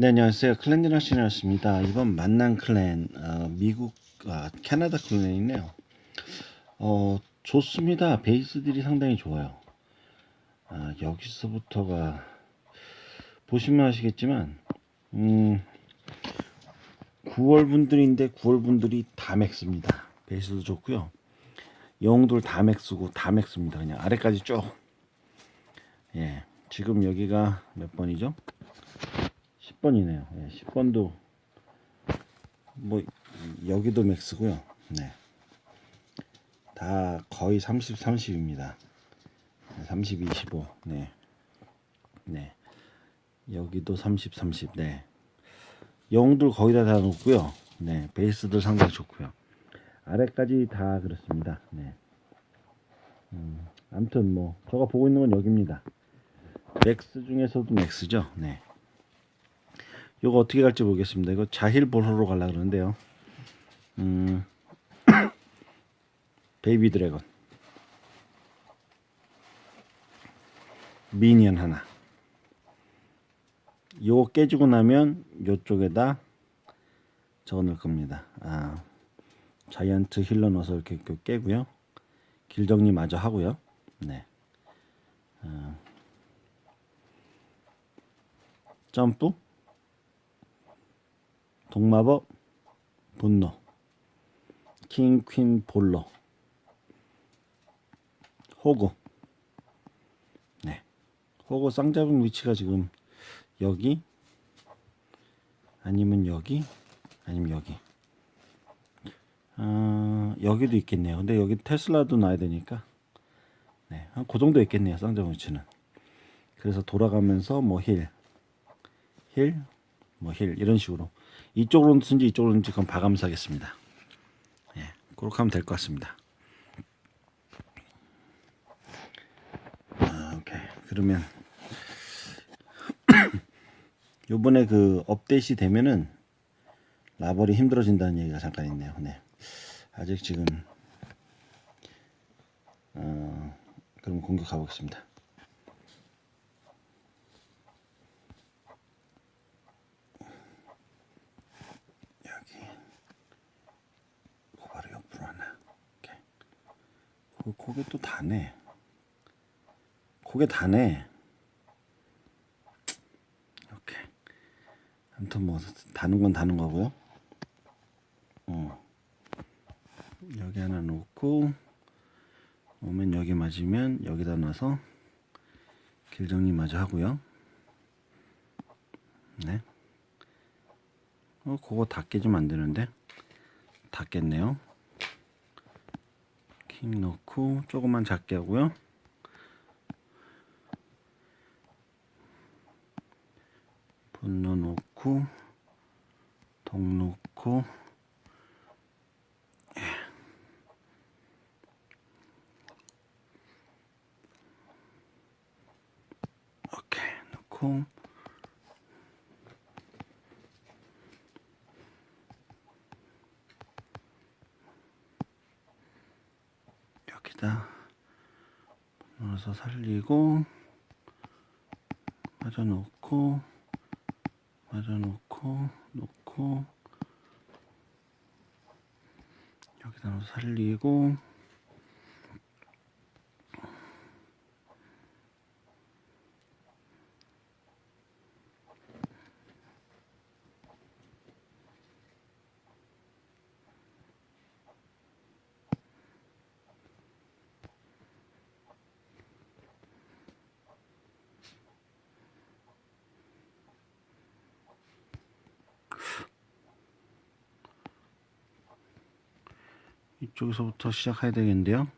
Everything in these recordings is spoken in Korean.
네, 안녕하세요. 클랜디너 신이었습니다. 이번 만난 클랜, 어, 미국, 아, 캐나다 클랜이네요. 어, 좋습니다. 베이스들이 상당히 좋아요. 아, 여기서부터가, 보시면 아시겠지만, 음, 9월 분들인데 9월 분들이 다 맥스입니다. 베이스도 좋고요. 영웅들 다 맥스고 다 맥스입니다. 그냥 아래까지 쭉. 예, 지금 여기가 몇 번이죠? 10번이네요. 예, 10번도 뭐 여기도 맥스고요. 네. 다 거의 30 30입니다. 30 25. 네. 네. 여기도 30 30. 네. 영웅들 거의 다 다 놓고요. 네. 베이스들 상당히 좋고요. 아래까지 다 그렇습니다. 네. 음, 아무튼 뭐 제가 보고 있는 건 여기입니다. 맥스 중에서도 맥스죠. 네. 요거 어떻게 갈지 모르겠습니다. 이거 자힐 보러로 가려 그러는데요. 음, 베이비 드래곤. 미니언 하나. 요거 깨지고 나면 요쪽에다 적어 놓을 겁니다. 아, 자이언트 힐러 넣어서 이렇게 깨고요. 길 정리 마저 하고요. 네. 아, 점프. 동마법 분노. 킹퀸 볼로 호구. 네. 호구 쌍잡은 위치가 지금 여기 아니면 여기 아니면 여기. 어, 여기도 있겠네요. 근데 여기 테슬라도 놔야 되니까. 네, 한 그 정도 있겠네요 쌍잡은 위치는. 그래서 돌아가면서 뭐 힐. 힐, 뭐 힐. 이런 식으로 이쪽으로 든지 이쪽으로 든지 그건 봐가면서 하겠습니다. 예, 그렇게 하면 될 것 같습니다. 아, 오케이. 그러면 요번에 그 업데이트 되면은 라벌이 힘들어진다는 얘기가 잠깐 있네요. 네. 아직 지금 어, 그럼 공격 가보겠습니다. 여기 그 바로 옆으로 하나 이렇게 그 고개 또 다네. 고개 다네. 이렇게. 아무튼 뭐 다는 건 다는 거고요. 어. 여기 하나 놓고 오면 여기 맞으면 여기다 놔서 길 정리 마저 하고요. 네. 어, 그거 다 깨지면 안 되는데. 다 깼네요. 킹 넣고 조금만 작게 하고요. 분노 동 놓고 예. 오케이 놓고 여기다 넣어서 살리고 맞아 놓고 맞아 놓고 놓고 여기다 살리고 이쪽에서부터 시작해야 되겠는데요.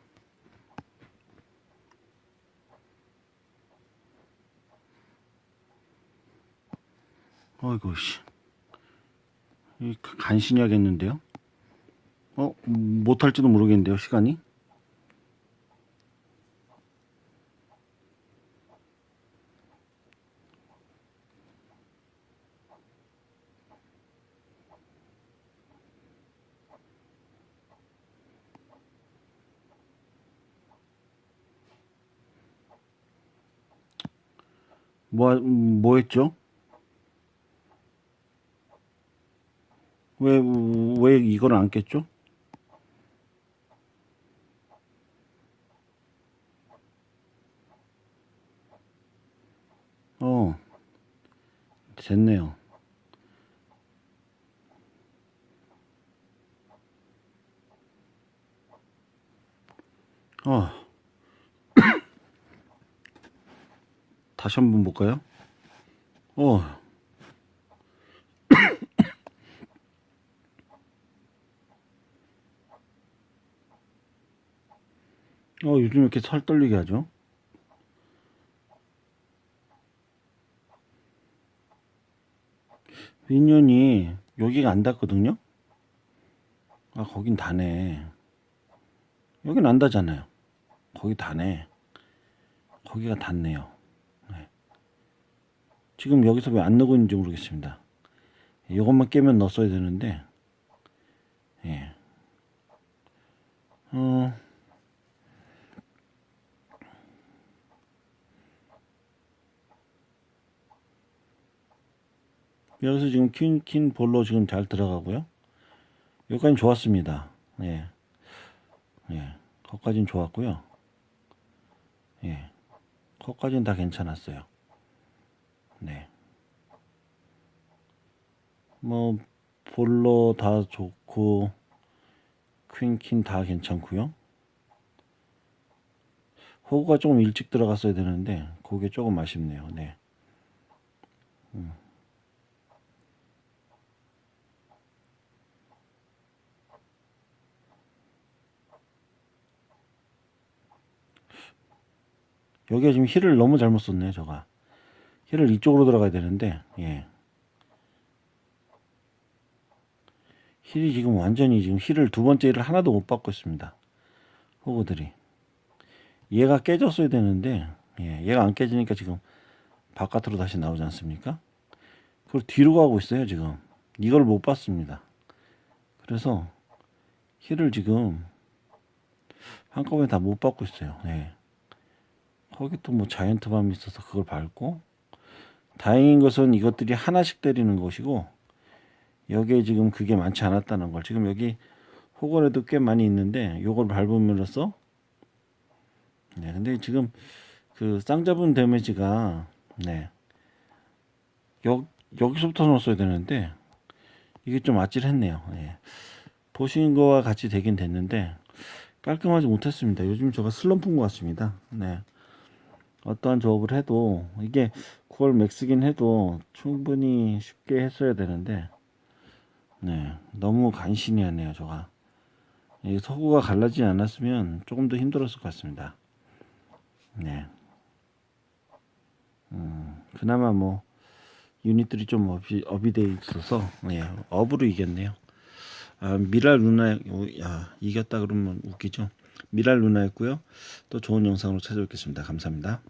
어이구 씨. 이 간신히 하겠는데요. 어 못할지도 모르겠는데요 시간이. 뭐, 뭐 했죠? 왜, 왜 이걸 안 깼죠? 어, 됐네요. 어. 다시 한번 볼까요? 어. 어, 요즘 이렇게 살 떨리게 하죠? 민년이 여기가 안 닿거든요? 아, 거긴 다네. 여긴 안 닿잖아요. 거기 다네. 거기가 닿네요. 네. 지금 여기서 왜 안 넣고 있는지 모르겠습니다. 이것만 깨면 넣었어야 되는데, 예. 어, 여기서 지금 퀸, 퀸 볼로 지금 잘 들어가고요. 여기까지 좋았습니다. 예. 예. 거기까지는 좋았고요. 예. 거기까지는 다 괜찮았어요. 네. 뭐, 볼로 다 좋고, 퀸, 퀸다 괜찮고요. 호구가 조금 일찍 들어갔어야 되는데, 그게 조금 아쉽네요. 네. 여기가 지금 힐을 너무 잘못 썼네, 저가. 힐을 이쪽으로 들어가야 되는데, 예. 힐이 지금 완전히 지금 힐을 두 번째 힐을 하나도 못 받고 있습니다. 호구들이. 얘가 깨졌어야 되는데, 예. 얘가 안 깨지니까 지금 바깥으로 다시 나오지 않습니까? 그걸 뒤로 가고 있어요, 지금. 이걸 못 봤습니다. 그래서 힐을 지금 한꺼번에 다 못 받고 있어요. 예. 거기 또 뭐 자이언트 밤이 있어서 그걸 밟고 다행인 것은 이것들이 하나씩 때리는 것이고 여기에 지금 그게 많지 않았다는 걸. 지금 여기 호걸에도 꽤 많이 있는데 요걸 밟음으로써 네 근데 지금 그 쌍잡은 데미지가 네. 여, 여기서부터 넣었어야 되는데 이게 좀 아찔했네요. 예. 보신 거와 같이 되긴 됐는데 깔끔하지 못했습니다. 요즘 제가 슬럼프인 것 같습니다. 네. 어떠한 조업을 해도 이게 9월 맥스긴 해도 충분히 쉽게 했어야 되는데 네 너무 간신히 하네요 저가. 이 서구가 갈라지지 않았으면 조금 더 힘들었을 것 같습니다. 네. 음, 그나마 뭐 유닛들이 좀 업이, 업이 돼 있어서 네, 업으로 이겼네요. 아, 미랄 누나 야, 이겼다 그러면 웃기죠? 미랄 누나였고요. 또 좋은 영상으로 찾아뵙겠습니다. 감사합니다